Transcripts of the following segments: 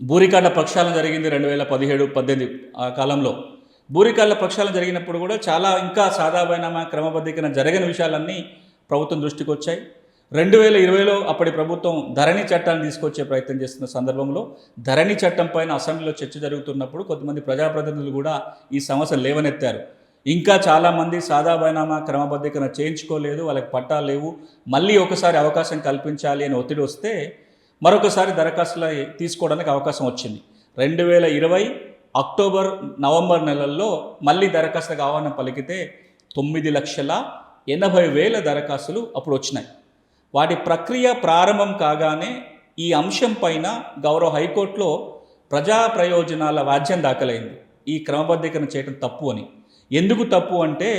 బూరికాళ్ళ ప్రక్షాళన జరిగింది రెండు వేల పదిహేడు పద్దెనిమిది ఆ కాలంలో. బూరికాళ్ళ ప్రక్షాళన జరిగినప్పుడు కూడా చాలా ఇంకా సాదాబైనామా క్రమబద్ధీకరణ జరగని విషయాలన్నీ ప్రభుత్వం దృష్టికి వచ్చాయి. రెండు వేల ఇరవైలో అప్పటి ప్రభుత్వం ధరణి చట్టాన్ని తీసుకొచ్చే ప్రయత్నం చేస్తున్న సందర్భంలో ధరణి చట్టం పైన అసెంబ్లీలో చర్చ జరుగుతున్నప్పుడు కొంతమంది ప్రజాప్రతినిధులు కూడా ఈ సమస్యలు లేవనెత్తారు. ఇంకా చాలామంది సాదా బైనామా క్రమబద్ధీకరణ చేయించుకోలేదు వాళ్ళకి పట్టాలు లేవు మళ్ళీ ఒకసారి అవకాశం కల్పించాలి అని ఒత్తిడి వస్తే మరొకసారి దరఖాస్తులు తీసుకోవడానికి అవకాశం వచ్చింది. రెండు వేల ఇరవై అక్టోబర్ నవంబర్ నెలల్లో మళ్ళీ దరఖాస్తులకు ఆహ్వానం పలికితే తొమ్మిది లక్షల ఎనభై వేల దరఖాస్తులు అప్పుడు వచ్చినాయి. వాటి ప్రక్రియ ప్రారంభం కాగానే ఈ అంశం పైన గౌరవ హైకోర్టులో ప్రజా ప్రయోజనాల వాద్యం దాఖలైంది. ఈ క్రమబద్ధీకరణ చేయడం తప్పు అని. ఎందుకు తప్పు అంటే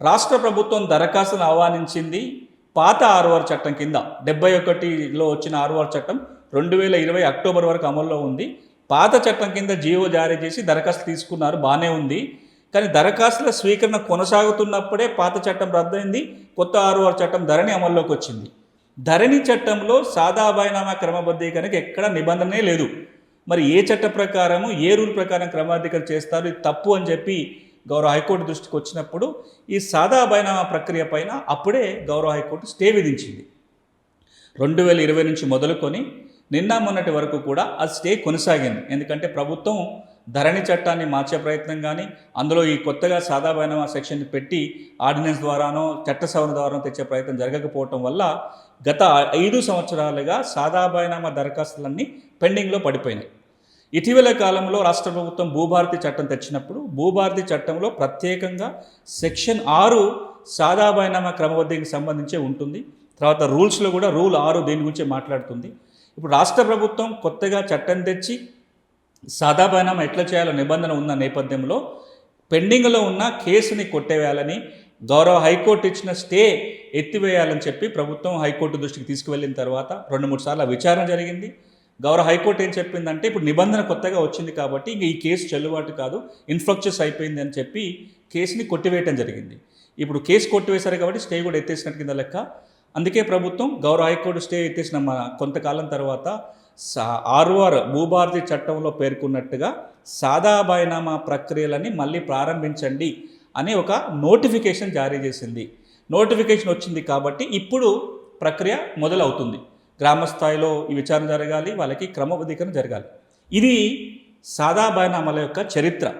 రాష్ట్ర ప్రభుత్వం దరఖాస్తును ఆహ్వానించింది పాత ఆర్ఓఆర్ చట్టం కింద డెబ్బై ఒకటిలో వచ్చిన ఆర్ఓఆర్ చట్టం రెండు వేల ఇరవై అక్టోబర్ వరకు అమల్లో ఉంది. పాత చట్టం కింద జీవో జారీ చేసి దరఖాస్తు తీసుకున్నారు బాగానే ఉంది. కానీ దరఖాస్తుల స్వీకరణ కొనసాగుతున్నప్పుడే పాత చట్టం రద్దయింది కొత్త ఆర్ఓఆర్ చట్టం ధరణి అమల్లోకి వచ్చింది. ధరణి చట్టంలో సాదా అభయనామా క్రమబద్ధీకరణకి ఎక్కడ నిబంధనే లేదు. మరి ఏ చట్ట ప్రకారము ఏ రూల్ ప్రకారం క్రమబద్ధీకరణ చేస్తారు ఇది తప్పు అని చెప్పి గౌరవ హైకోర్టు దృష్టికి వచ్చినప్పుడు ఈ సాదా బైనామా ప్రక్రియ పైన అప్పుడే గౌరవ హైకోర్టు స్టే విధించింది. రెండు వేల ఇరవై నుంచి మొదలుకొని నిన్న మొన్నటి వరకు కూడా ఆ స్టే కొనసాగింది. ఎందుకంటే ప్రభుత్వం ధరణి చట్టాన్ని మార్చే ప్రయత్నం కానీ అందులో ఈ కొత్తగా సాదా బైనామా సెక్షన్ పెట్టి ఆర్డినెన్స్ ద్వారానో చట్ట సవరణ ద్వారానో తెచ్చే ప్రయత్నం జరగకపోవటం వల్ల గత ఐదు సంవత్సరాలుగా సాదా బైనామా దరఖాస్తులన్నీ పెండింగ్లో పడిపోయినాయి. ఇటీవల కాలంలో రాష్ట్ర ప్రభుత్వం భూభారతి చట్టం తెచ్చినప్పుడు భూభారతి చట్టంలో ప్రత్యేకంగా సెక్షన్ ఆరు సాదా క్రమబద్ధికి క్రమబద్ధీకి సంబంధించే ఉంటుంది. తర్వాత రూల్స్లో కూడా రూల్ ఆరు దీని గురించి మాట్లాడుతుంది. ఇప్పుడు రాష్ట్ర ప్రభుత్వం కొత్తగా చట్టం తెచ్చి సాదాబైనామా ఎట్లా చేయాలో నిబంధన ఉన్న నేపథ్యంలో పెండింగ్లో ఉన్న కేసుని కొట్టేవేయాలని గౌరవ హైకోర్టు ఇచ్చిన స్టే ఎత్తివేయాలని చెప్పి ప్రభుత్వం హైకోర్టు దృష్టికి తీసుకువెళ్ళిన తర్వాత రెండు మూడు సార్లు విచారణ జరిగింది. గౌరవ హైకోర్టు ఏం చెప్పిందంటే ఇప్పుడు నిబంధన కొత్తగా వచ్చింది కాబట్టి ఇంక ఈ కేసు చెల్లుబాటు కాదు ఇన్ఫ్లక్చర్స్ అయిపోయింది అని చెప్పి కేసుని కొట్టివేయటం జరిగింది. ఇప్పుడు కేసు కొట్టివేశారు కాబట్టి స్టే కూడా ఎత్తేసినట్టు కింద లెక్క. అందుకే ప్రభుత్వం గౌరవ హైకోర్టు స్టే ఎత్తేసిన మన కొంతకాలం తర్వాత సా- ఆర్ఓఆర్ భూభారతి చట్టంలో పేర్కొన్నట్టుగా సాదా బైనామా ప్రక్రియలని మళ్ళీ ప్రారంభించండి అనే ఒక నోటిఫికేషన్ జారీ చేసింది. నోటిఫికేషన్ వచ్చింది కాబట్టి ఇప్పుడు ప్రక్రియ మొదలవుతుంది. గ్రామ స్థాయిలో ఈ విచారణ జరగాలి వాళ్ళకి క్రమబద్ధీకరణ జరగాలి. ఇది సాదా బయనామాల యొక్క చరిత్ర.